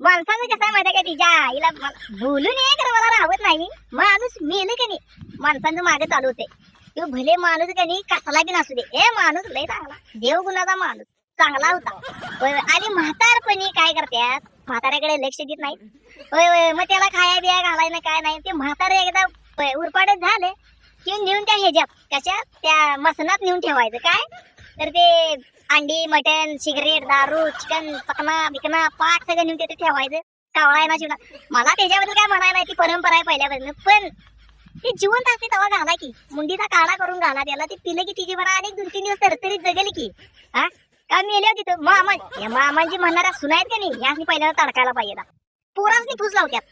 माणसाचं कसं आहे माहिती का तिच्या आईला बोलून ये खरं मला राहत नाही. माणूस मेलं का नाही. माणसांचं मागे चालू होते. तो भले माणूस का नाही कसला बी नसू दे. ए माणूस लय चांगला. देवगुणाचा माणूस. चांगला होता. आणि म्हातारपणी काय करतात म्हाताऱ्याकडे लक्ष देत नाही होय होय. मग त्याला खाया बिया घालायला काय नाही. ते म्हातारे एकदा उरपाडत झाले की नेऊन त्या ह्याच्यात कशा? त्या मसनात नेऊन ठेवायचं. काय? तर ते अंडी मटन सिगरेट दारू चिकन पकना बिकना पाक सगळं नेऊन तिथे ठेवायचं. कावळा ना शिवला मला त्याच्याबद्दल काय म्हणायला नाही ती परंपरा आहे पहिल्यापासून. पण ते जिवंत असते तेव्हा घाला की. मुंडीचा काळा करून घाला त्याला ते पिलं की तिची म्हणा आणि दोन तीन दिवस तरतरीत जगेल की. हा? का मी होती तिथं मामा या मामांची म्हणणाऱ्या सुनायत का नाही? यासनी पहिल्यांदा तडकायला पाहिजे ना. पोरासनी फुस लावत्यात.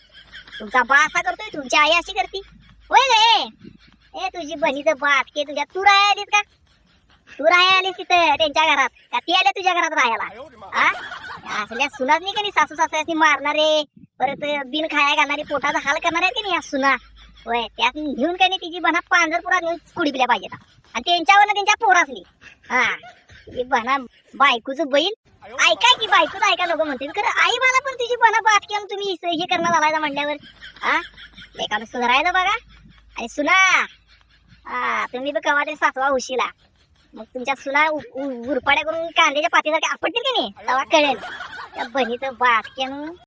तुमचा बा असा करतोय तुमची आई अशी करती. होय गे ए. तुझी बहिणीचं बात के तुझ्या तू आहे का तू राहायला आलीस तिथं त्यांच्या घरात. का ती आल्या तुझ्या घरात राहायला? हा असल्या सुनाच नाही का नाही सासू सासऱ्यासनी मारणारे? परत बिन खाया घालणारे पोटाचा हाल करणार आहे की नाही या सुना? होय त्यात घेऊन काही नाही तिची बना पांढरपुरात नेऊन कुडी पिल्या पाहिजे आणि त्यांच्यावर त्यांच्या पोरासली हा ती बना बायकोच बैल ऐकाय की बायकोच ऐका लोक म्हणतील खरं आई मला पण तुझी बना बात केलं तुम्ही हे करणार आलायचा म्हणल्यावर. हा एखादं सुधारायचं बघा. आणि सुना हा तुम्ही बी कवा तरी सासवा उशीला. मग तुमच्या सुना उरपाड्या करून कांद्याच्या पातीसारखे आपटतील की नाही? तेव्हा कळेल. त्या बहिणीचं बात